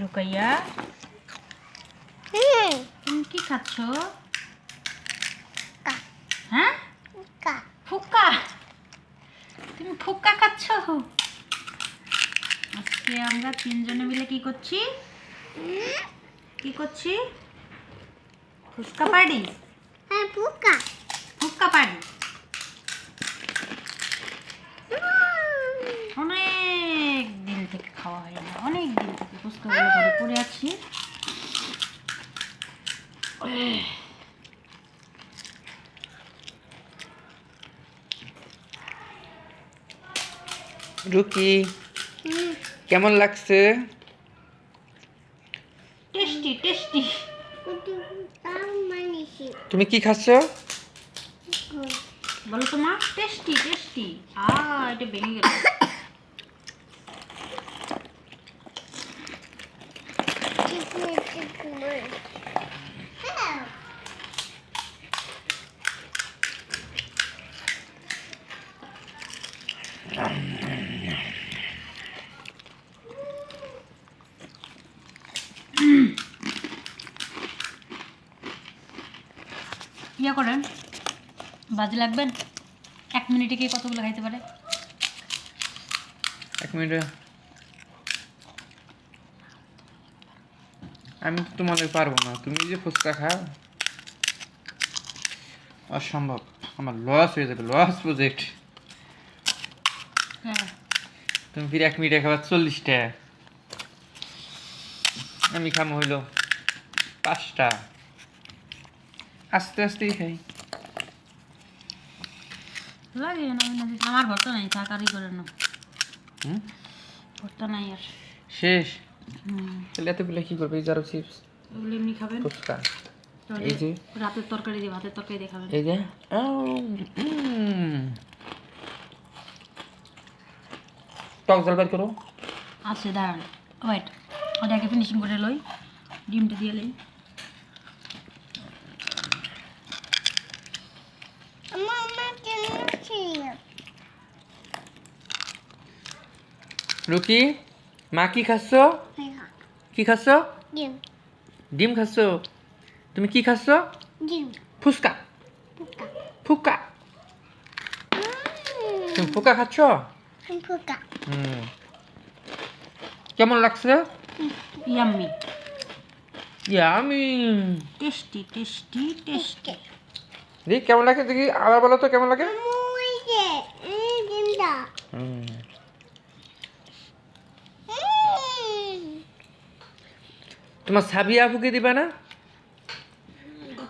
রুকাইয়া। তুমি কি খাচ্ছ? হ্যাঁ? কা ফুক্কা তুমি ফুক্কা খাচ্ছ? আজকে আমরা তিনজনে মিলে কি করছি? কি করছি? ফুচকা পার্টি? হ্যাঁ ফুক্কা পার্টি। অনেক দিন থেকে খাওয়া হয় না অনেক দিন থেকে ফুচকাগুলো ঘরে পড়ে আছি। রুকি কেমন লাগছে? Tasty tasty. তুমি কি খাচ্ছ? বলো তো মা টেস্টি টেস্টি। আ এটা ভেঙে গেল। ইয়া করেন। বাজে লাগবেন? এক মিনিটে কি কতগুলো খাইতে পারে? এক মিনিট। আমি তো তোমাদের পারব না। তুমি যে ফুচকা খাও অসম্ভব। আমার লস হয়ে যাবে লস প্রজেক্ট হ্যাঁ। তুমি ফিরে এক মিনিটে খাবার চল্লিশটা। আমি খামো হইল পাঁচটা। আস্তে আস্তেই খাই। লাগে না আমার ভর্তা নাই থাকারই করে না হুম? ভর্তা নাই আর। শেষ। তাহলে এতগুলো কি করবে? এই যারো চিপস। ওগুলো এমনি খাবেন? ফুচকা। এই যে। রাতের তরকারি দিয়ে ভাতের তরকারি দিয়ে খাবেন। এই যে। টক জল বের করো। আছে দাঁড়ান। ওয়েট ওটাকে ফিনিশিং করে লই। ডিমটা দিয়ে লই। রুকি মা কি খাচ্ছ? হ্যাঁ। কি খাচ্ছ? ডিম। ডিম খাচ্ছ? তুমি কি খাচ্ছ? ডিম। ফুচকা। ফুকা তুমি ফুকা খাচ্ছ? হুম। কেমন লাগছে? ইয়াম্মি ইয়া আমি টেস্টি টেস্টি টেস্টি দেখি কেমন লাগে দেখি? আবার বলো তো কেমন লাগে। হুম। তোমার সাবিয়া আপুকে দিবা না?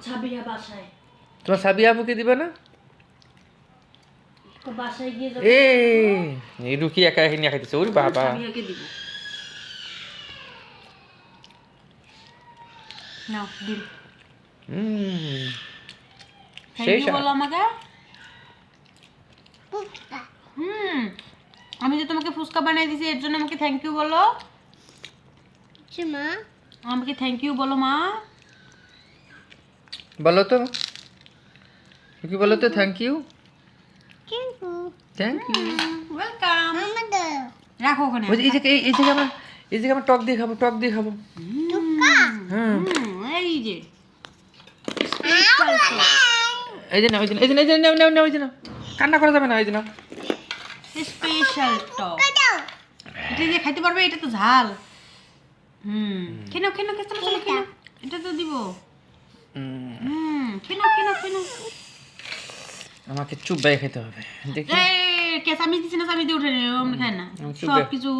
ছাবিয়া বাসায়। তোমার সাবিয়া আপুকে দিবা না? বাসায় গিয়ে এ একা নিয়ে খাইতেছে ওর বাবা। ছাবিয়াকে দিব। নাও ডিম হুম সেই বলো আমাকে। হুম আমি যে তোমাকে ফুচকা বানিয়ে দিয়েছি এর জন্য আমাকে থ্যাংক ইউ বলো। চুমা আমাকে থ্যাংক ইউ বলো মা। বলো তো। রুকি বলো তো thank you thank you welcome রাখো ওখানে। ওই যে এই জায়গায় এই আমার এই আমার টক দিয়ে খাব টক দিয়ে খাব। হুম। এই যে। এই যে না ওই যে না, এই যে না, এই যে নাও নাও নাও এই যে নাও। কান্না করা যাবে না এই যে নাও। স্পেশাল টক এটা দিয়ে খাইতে পারবে এটা তো ঝাল। হুম। কেন কেন কে চলো চলো কেন এটা তো দিব। হুম, হুম কেন কেন কেন আমাকে চুপ বাই খেতে হবে দেখি। এই কে সামি দিছি না সামি দিয়ে উঠে অমনি খায় না। সব কিছু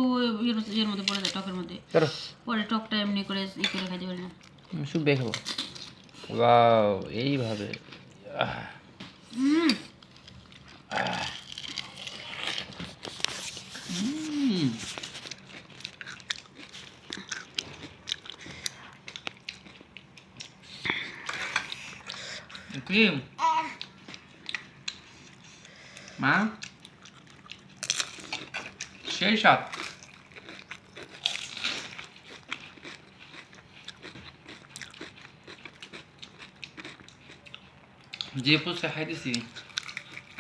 ইয়ের মধ্যে পড়ে যায় টকের মধ্যে। ধরো। পরে টকটা এমনি করে ই করে খাইতে পারি না। আমি চুপ বাই খাব। ওয়াও এইভাবে। হুম। কি মা? সেই সাত যে পুষে খাইতেছি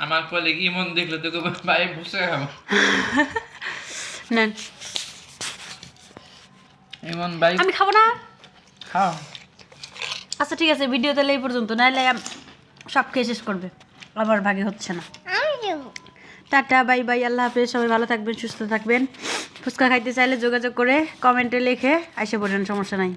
আমার কলে ইমন দেখলে তো ভাই পুষে খাব? নেন। ইমন ভাই আমি খাব না? খাও। আচ্ছা ঠিক আছে ভিডিও তাহলে এই পর্যন্ত। নাহলে সব খেয়ে শেষ করবে? আবার ভাগে হচ্ছে না। টাটা বাই বাই আল্লাহ হাফেজ সবাই ভালো থাকবেন সুস্থ থাকবেন। ফুচকা খাইতে চাইলে যোগাযোগ করে কমেন্টে লিখে আইসে পড়েন সমস্যা নাই।